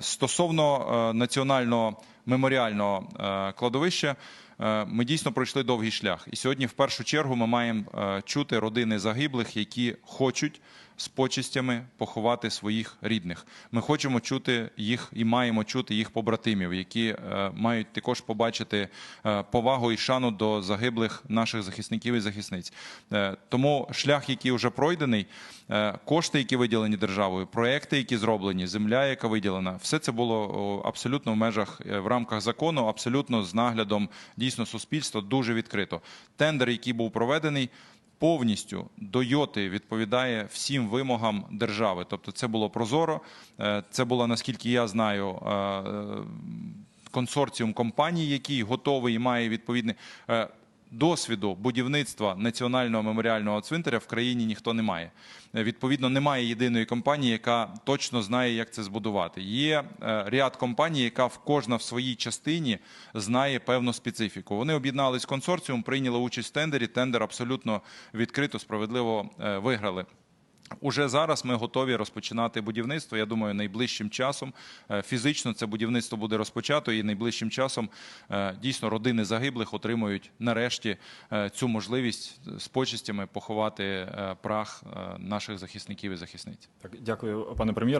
Стосовно е, національного меморіального е, кладовища, е, ми дійсно пройшли довгий шлях. І сьогодні, в першу чергу, ми маємо чути родини загиблих, які хочуть з почистями поховати своїх рідних. Ми хочемо чути їх і маємо чути їх побратимів, які е, мають також побачити е, повагу і шану до загиблих наших захисників і захисниць. Е, Тому шлях, який вже пройдений, кошти, які виділені державою, проекти, які зроблені, земля, яка виділена, все це було абсолютно в межах в рамках закону, абсолютно з наглядом дійсно суспільства, дуже відкрито. Тендер, який був проведений. Повністю до йоти відповідає всім вимогам держави. Тобто, це було прозоро. е, Це було, наскільки я знаю, е, е, консорціум компаній, який готовий і має відповідний досвіду будівництва національного меморіального цвинтаря в країні ніхто не має. Е, Відповідно, немає єдиної компанії, яка точно знає, як це збудувати. Є е, ряд компаній, яка в кожна в своїй частині знає певну специфіку. Вони об'єднались консорціум, прийняли участь в тендері. Тендер абсолютно відкрито, справедливо е, виграли. Уже зараз ми готові розпочинати будівництво. Я думаю, найближчим часом е, фізично це будівництво буде розпочато, і найближчим часом е, дійсно родини загиблих отримують нарешті е, цю можливість з почестями поховати прах наших захисників і захисниць. Так, дякую, пане прем'єр.